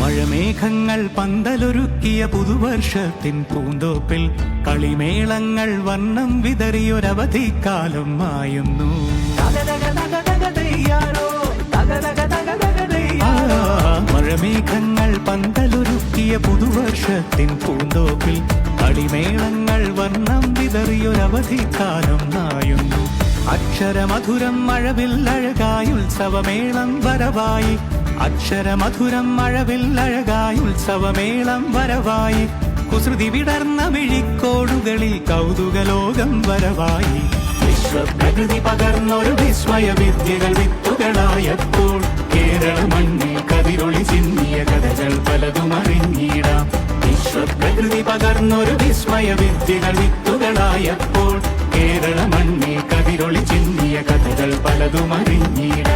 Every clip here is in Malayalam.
മഴമേഘങ്ങൾ പന്തലൊരുക്കിയ പുതുവർഷത്തിൻ പൂന്തോപ്പിൽ കളിമേളങ്ങൾ വർണം വിതറിയൊരവധിക്കാലം മായുന്നു. മഴമേഘങ്ങൾ പന്തലൊരുക്കിയ പുതുവർഷത്തിൻ പൂന്തോപ്പിൽ കളിമേളങ്ങൾ വർണം വിതറിയൊരവധിക്കാലം നായുന്നു. അക്ഷരമധുരം മഴവിൽ അഴകായി ഉത്സവമേളം വരവായി. അക്ഷരമധുരം മഴവിൽ അഴകായി ഉത്സവമേളം വരവായി. കുസൃതി വിടർന്ന മിഴിക്കോടുകളിൽ കൗതുകലോകം വരവായി. വിശ്വപ്രകൃതി പകർന്നൊരു വിസ്മയ വിദ്യകൾ വിത്തുകളായപ്പോൾ കേരള മണ്ണിൽ കതിരൊളി ചിന്നിയ കഥകൾ പലതും അറിഞ്ഞിടാം വിശ്വപ്രകൃതി പകർന്നൊരു വിസ്മയ വിദ്യകൾ വിത്തുകളായപ്പോൾ കേരള മണ്ണിൽ കതിരൊളി ചിന്നിയ കഥകൾ പലതും അറിഞ്ഞിടാം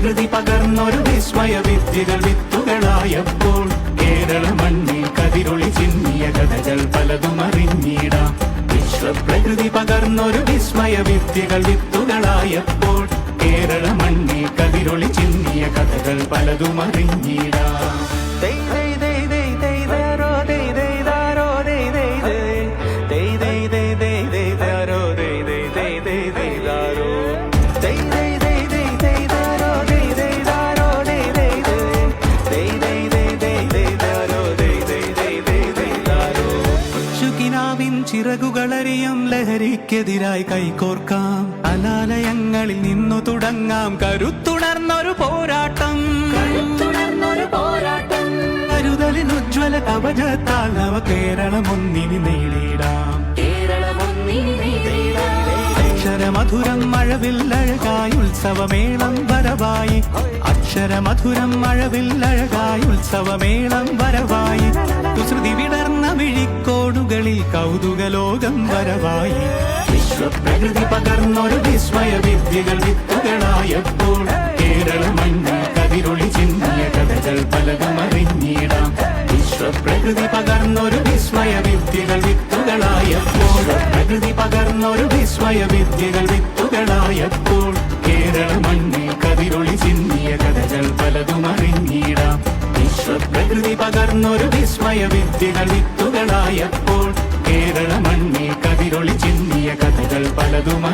വിശ്വപ്രകൃതി പകർന്നൊരു വിസ്മയ വിദ്യകൾ വിത്തുകളായപ്പോൾ കേരള മണ്ണിൽ കതിരൊളി ചിന്നിയ കഥകൾ പലതും അറിഞ്ഞിടാം. വിശ്വപ്രകൃതി പകർന്നൊരു വിസ്മയ വിദ്യകൾ വിത്തുകളായപ്പോൾ കേരള മണ്ണിൽ കതിരൊളി ചിന്നിയ കഥകൾ പലതും ചിറകുകളറിയും ലഹരിക്കെതിരായി കൈകോർക്കാം. അലാലയങ്ങളിൽ നിന്നു തുടങ്ങാം. കരുത്തുണർന്നൊരു പോരാട്ടം. കരുതലിനുജ്വല കവചത്താൽ നവ കേരളം ഒന്നിനി നേടിയിടാം. അക്ഷരമധുരം മഴവില്ലഴകായി ഉത്സവമേളം വരവായി. അക്ഷരമധുരം മഴവില്ലഴകായി ഉത്സവമേളം വരവായി. കുസൃതി വിടർന്ന കൗതുകലോകം വരവായി. വിശ്വപ്രകൃതി പകർന്നൊരു വിസ്മയ വിദ്യകൾ വിത്തുകളായപ്പോൾ കേരള മണ്ണിൽ കതിരൊളി ചിന്തിയ കഥകൾ പലതും അറിഞ്ഞിടാം. വിശ്വപ്രകൃതി പകർന്നൊരു വിസ്മയ വിദ്യകൾ വിത്തുകളായപ്പോൾ പ്രകൃതി പകർന്നൊരു വിസ്മയ വിദ്യകൾ വിത്തുകളായപ്പോൾ കേരള മണ്ണിൽ കതിരൊളി ചിന്തിയ കഥകൾ പലതും അറിഞ്ഞിടാം. വിശ്വപ്രകൃതി പകർന്നൊരു വിസ്മയ വിദ്യകൾ വിത്തുകളായപ്പോൾ കേരള മണ്ണി കതിരൊളി ചിന്തിയ കഥകൾ പലതും